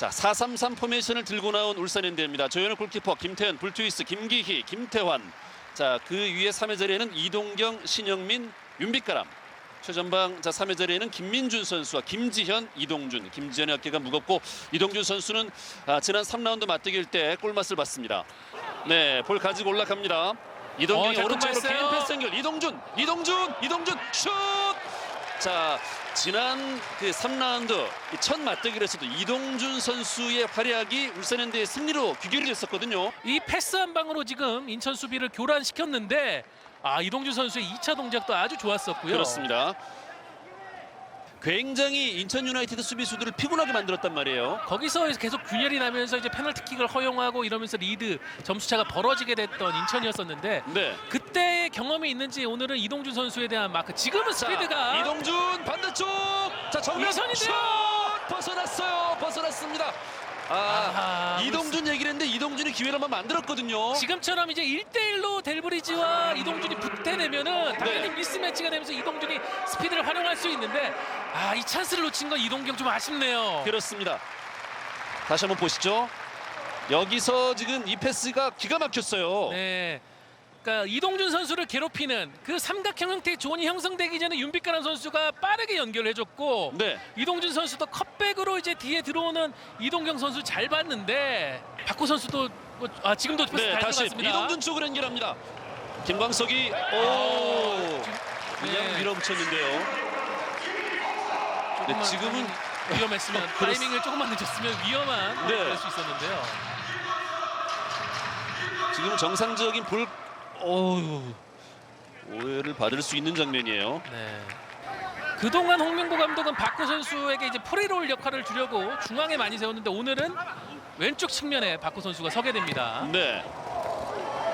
자, 4-3-3 포메이션을 들고 나온 울산 현대입니다. 조현우 골키퍼, 김태현, 불투이스, 김기희, 김태환. 자, 그 위에 3회 자리에는 이동경, 신영민, 윤빛가람. 최전방 자 3회 자리에는 김민준 선수와 김지현, 이동준. 김지현의 어깨가 무겁고 이동준 선수는 아, 지난 3라운드 맞대결 때 골맛을 봤습니다. 네, 볼 가지고 올라갑니다. 이동경이 어, 잘 오른쪽으로. 개인 패스 연결. 이동준, 이동준, 이동준 슛! 자, 지난 그 3라운드 이첫 맞대결에서도 이동준 선수의 활약이 울산현대의 승리로 귀결이 됐었거든요. 이 패스 한 방으로 지금 인천 수비를 교란시켰는데 아 이동준 선수의 2차 동작도 아주 좋았었고요. 그렇습니다. 굉장히 인천 유나이티드 수비수들을 피곤하게 만들었단 말이에요. 거기서 계속 균열이 나면서 이제 페널티킥을 허용하고 이러면서 리드 점수차가 벌어지게 됐던 인천이었었는데 네. 그때의 경험이 있는지 오늘은 이동준 선수에 대한 마크 지금은 스피드가 자, 이동준 반대쪽. 자, 정면 이선인데요. 슛! 벗어났어요. 벗어났습니다. 아, 아하, 이동준 얘기를 했는데 이동준이 기회를 한번 만들었거든요. 지금처럼 이제 1대1로 델브리지와 이동준이 당연히 네. 미스매치가 되면서 이동준이 스피드를 활용할 수 있는데 아 이 찬스를 놓친 건 이동경 좀 아쉽네요. 그렇습니다. 다시 한번 보시죠. 여기서 지금 이 패스가 기가 막혔어요. 네. 그러니까 이동준 선수를 괴롭히는 그 삼각형 형태의 존이 형성되기 전에 윤빛가람 선수가 빠르게 연결해줬고 네. 이동준 선수도 컷백으로 이제 뒤에 들어오는 이동경 선수 잘 봤는데 박호 선수도 뭐, 아 지금도 패스 네, 잘 다시 들어갔습니다. 이동준 쪽으로 연결합니다. 김광석이 오 아, 그냥 네. 밀어붙였는데요. 네, 조금만 지금은 위험했으면 그렇습- 타이밍을 조금만 늦었으면 위험한 네. 될수 있었는데요. 지금 정상적인 볼 어유 오해를 받을 수 있는 장면이에요. 네. 그동안 홍명보 감독은 박호 선수에게 이제 프리롤 역할을 주려고 중앙에 많이 세웠는데 오늘은 왼쪽 측면에 박호 선수가 서게 됩니다. 네.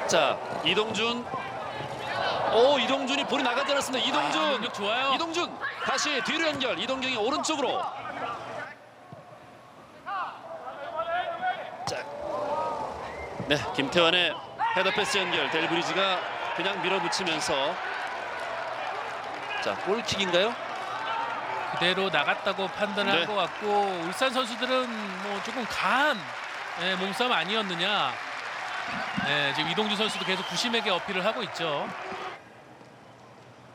자 이동준. 오 이동준이 볼이 나가지 않았습니다. 이동준. 아, 능력 좋아요. 이동준 다시 뒤로 연결. 이동경이 오른쪽으로. 자. 네 김태환의 헤더 패스 연결. 델브리지가 그냥 밀어붙이면서. 자 골킥인가요? 그대로 나갔다고 판단을 네. 한것 같고 울산 선수들은 뭐 조금 강한 예, 몸싸움 아니었느냐. 네, 지금 이동준 선수도 계속 구심에게 어필을 하고 있죠.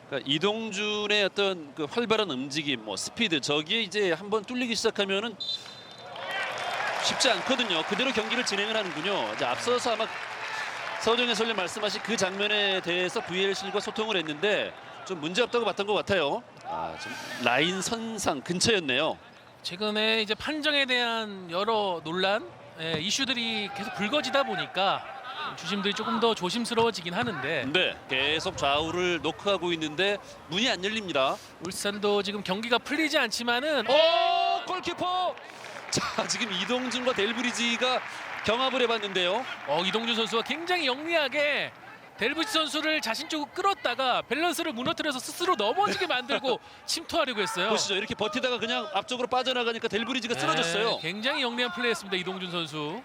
그러니까 이동준의 어떤 그 활발한 움직임, 뭐 스피드 저기에 이제 한번 뚫리기 시작하면은 쉽지 않거든요. 그대로 경기를 진행을 하는군요. 이제 앞서서 아마 서정 해설님 말씀하신 그 장면에 대해서 VLC과 소통을 했는데 좀 문제 없다고 봤던 것 같아요. 아, 좀 라인 선상 근처였네요. 최근에 이제 판정에 대한 여러 논란, 예, 이슈들이 계속 불거지다 보니까 주심들이 조금 더 조심스러워지긴 하는데 네, 계속 좌우를 노크하고 있는데 문이 안 열립니다. 울산도 지금 경기가 풀리지 않지만은 오, 골키퍼. 자, 지금 이동준과 델브리지가 경합을 해봤는데요. 어, 이동준 선수가 굉장히 영리하게 델브지 선수를 자신 쪽으로 끌었다가 밸런스를 무너뜨려서 스스로 넘어지게 만들고 침투하려고 했어요. 보시죠. 이렇게 버티다가 그냥 앞쪽으로 빠져나가니까 델브리지가 쓰러졌어요. 네, 굉장히 영리한 플레이였습니다. 이동준 선수.